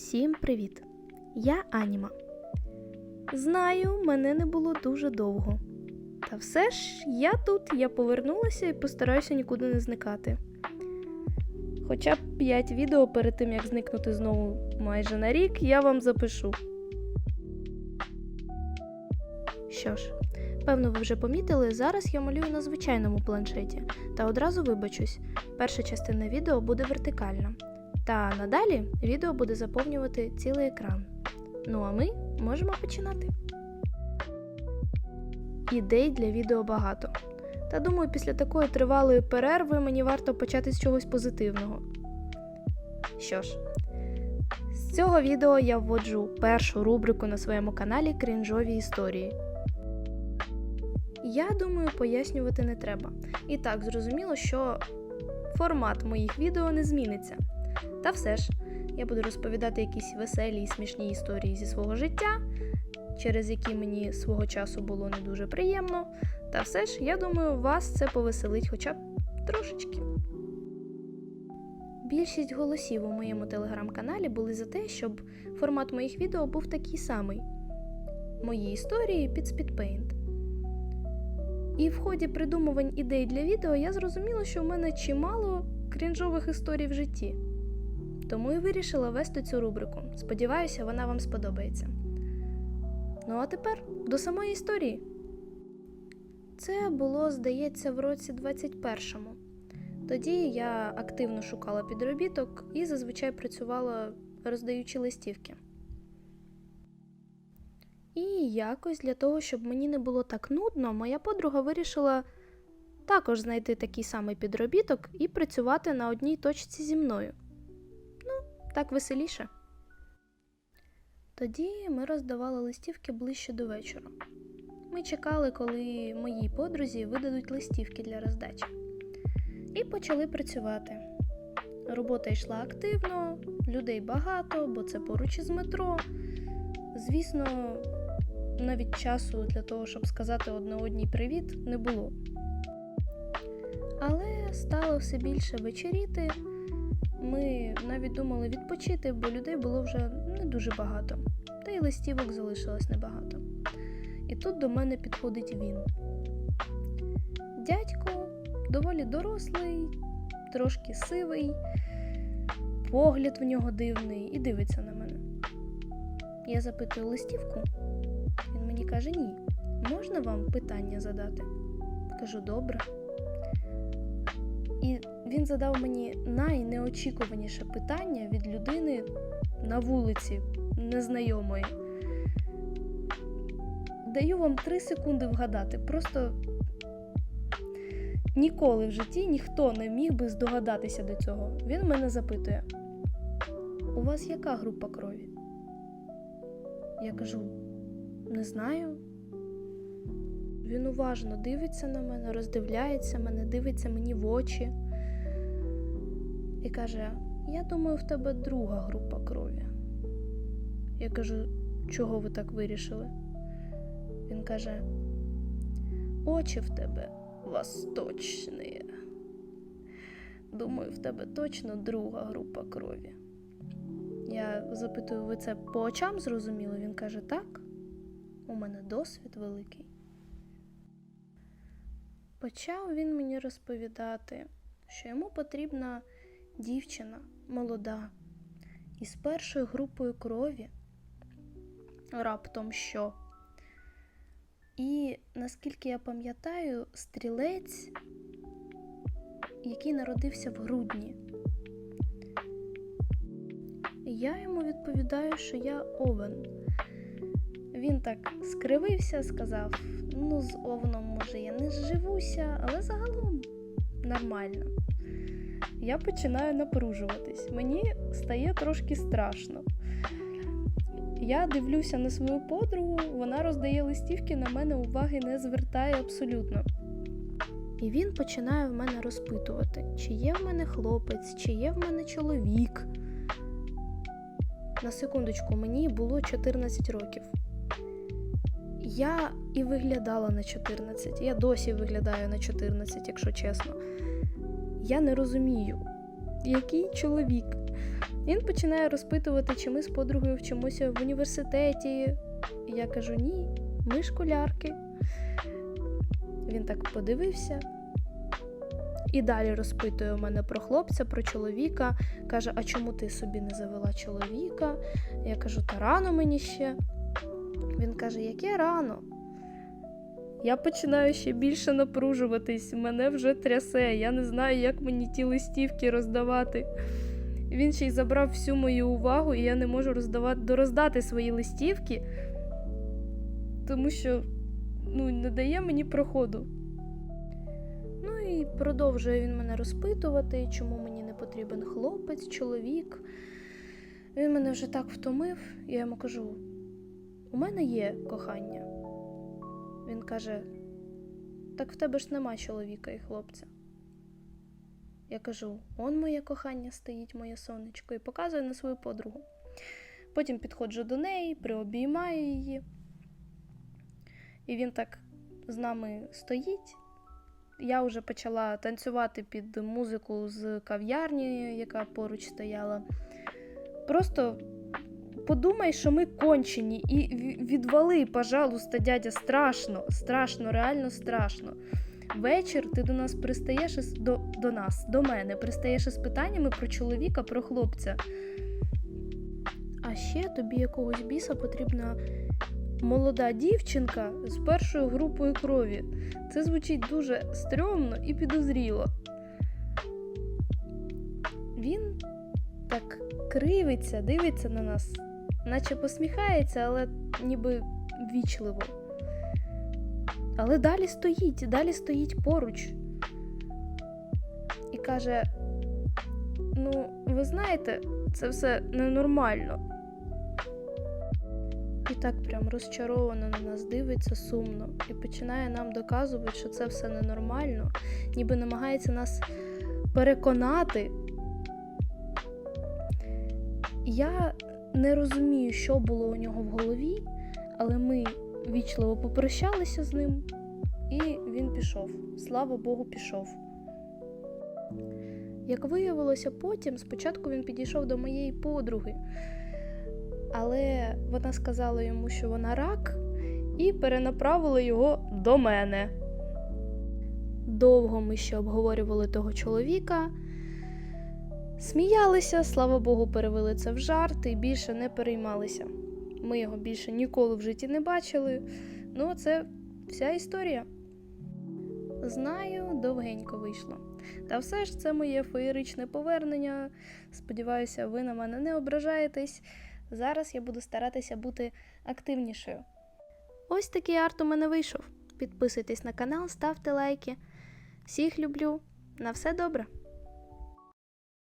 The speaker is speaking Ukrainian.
Всім привіт! Я Аніма. Знаю, мене не було дуже довго. Та все ж я тут, я повернулася і постараюся нікуди не зникати. Хоча б 5 відео перед тим, як зникнути знову майже на рік, я вам запишу. Що ж, певно, ви вже помітили, зараз я малюю на звичайному планшеті. Та одразу вибачусь, перша частина відео буде вертикальна. Та надалі відео буде заповнювати цілий екран. Ну а ми можемо починати. Ідей для відео багато. Та думаю, після такої тривалої перерви мені варто почати з чогось позитивного. Що ж, з цього відео я вводжу першу рубрику на своєму каналі Крінжові історії. Я думаю, пояснювати не треба. І так зрозуміло, що формат моїх відео не зміниться. Та все ж, я буду розповідати якісь веселі і смішні історії зі свого життя, через які мені свого часу було не дуже приємно. Та все ж, я думаю, вас це повеселить хоча б трошечки. Більшість голосів у моєму телеграм-каналі були за те, щоб формат моїх відео був такий самий: мої історії під Speedpaint. І в ході придумувань ідей для відео я зрозуміла, що в мене чимало крінжових історій в житті. Тому і вирішила вести цю рубрику. Сподіваюся, вона вам сподобається. Ну а тепер до самої історії. Це було, здається, в році 21-му. Тоді я активно шукала підробіток і зазвичай працювала роздаючи листівки. І якось для того, щоб мені не було так нудно, моя подруга вирішила також знайти такий самий підробіток і працювати на одній точці зі мною. Так веселіше. Тоді ми роздавали листівки ближче до вечора. Ми чекали, коли моїй подрузі видадуть листівки для роздачі. І почали працювати. Робота йшла активно, людей багато, бо це поруч із метро. Звісно, навіть часу для того, щоб сказати одне одній привіт, не було. Але стало все більше вечеріти. Ми навіть думали відпочити, бо людей було вже не дуже багато, та й листівок залишилось небагато. І тут до мене підходить він. Дядько доволі дорослий, трошки сивий, погляд в нього дивний і дивиться на мене. Я запитую листівку. Він мені каже: ні. Можна вам питання задати? Кажу, добре. І він задав мені найнеочікуваніше питання від людини на вулиці незнайомої. Даю вам три секунди вгадати. Просто ніколи в житті ніхто не міг би здогадатися до цього. Він мене запитує: У вас яка група крові? Я кажу, не знаю. Він уважно дивиться на мене, роздивляється мене, дивиться мені в очі і каже: Я думаю, в тебе друга група крові. Я кажу, чого ви так вирішили? Він каже: Очі в тебе восточні. Думаю, в тебе точно друга група крові. Я запитую, ви це по очам зрозуміли? Він каже, так, у мене досвід великий. Почав він мені розповідати, що йому потрібна дівчина молода із першою групою крові, раптом що. І наскільки я пам'ятаю, стрілець, який народився в грудні. Я йому відповідаю, що я овен. Він так скривився, сказав: ну, з овном, може, я не зживуся, але загалом нормально. Я починаю напружуватись. Мені стає трошки страшно. Я дивлюся на свою подругу, вона роздає листівки, на мене уваги не звертає абсолютно. І він починає в мене розпитувати, чи є в мене хлопець, чи є в мене чоловік. На секундочку, мені було 14 років. Я і виглядала на 14. Я досі виглядаю на 14, якщо чесно. Я не розумію, який чоловік. Він починає розпитувати, чи ми з подругою вчимося в університеті. Я кажу: ні, ми школярки. Він так подивився. І далі розпитує мене про хлопця, про чоловіка. Каже: А чому ти собі не завела чоловіка? Я кажу, та рано мені ще. Він каже, яке рано? Я починаю ще більше напружуватись, мене вже трясе. Я не знаю, як мені ті листівки роздавати. Він ще й забрав всю мою увагу, і я не можу роздавати, дороздати свої листівки, тому що ну, не дає мені проходу. Ну і продовжує він мене розпитувати, чому мені не потрібен хлопець, чоловік. Він мене вже так втомив, я йому кажу: у мене є кохання. Він каже: Так в тебе ж нема чоловіка і хлопця. Я кажу: он моє кохання стоїть, моє сонечко, і показую на свою подругу. Потім підходжу до неї, приобіймаю її. І він так з нами стоїть. Я вже почала танцювати під музику з кав'ярні, яка поруч стояла. Просто подумай, що ми кончені, і відвали, пожалуйста, дядя, страшно, страшно, реально страшно. Вечір ти до нас пристаєш із до, до нас, до мене, пристаєш із питаннями про чоловіка, про хлопця. А ще тобі якогось біса потрібна молода дівчинка з першою групою крові. Це звучить дуже стрьомно і підозріло. Він так кривиться, дивиться на нас, наче посміхається, але ніби ввічливо. Але далі стоїть, далі стоїть поруч. І каже: Ну, ви знаєте, це все ненормально. І так прям розчаровано на нас дивиться сумно і починає нам доказувати, що це все ненормально, ніби намагається нас переконати. Я не розумію, що було у нього в голові, але ми вічливо попрощалися з ним, і він пішов. Слава Богу, пішов. Як виявилося потім, спочатку він підійшов до моєї подруги, але вона сказала йому, що вона рак, і перенаправила його до мене. Довго ми ще обговорювали того чоловіка. Сміялися, слава Богу, перевели це в жарт і більше не переймалися. Ми його більше ніколи в житті не бачили. Ну, це вся історія. Знаю, довгенько вийшло. Та все ж це моє феєричне повернення. Сподіваюся, ви на мене не ображаєтесь. Зараз я буду старатися бути активнішою. Ось такий арт у мене вийшов. Підписуйтесь на канал, ставте лайки. Всіх люблю. На все добре!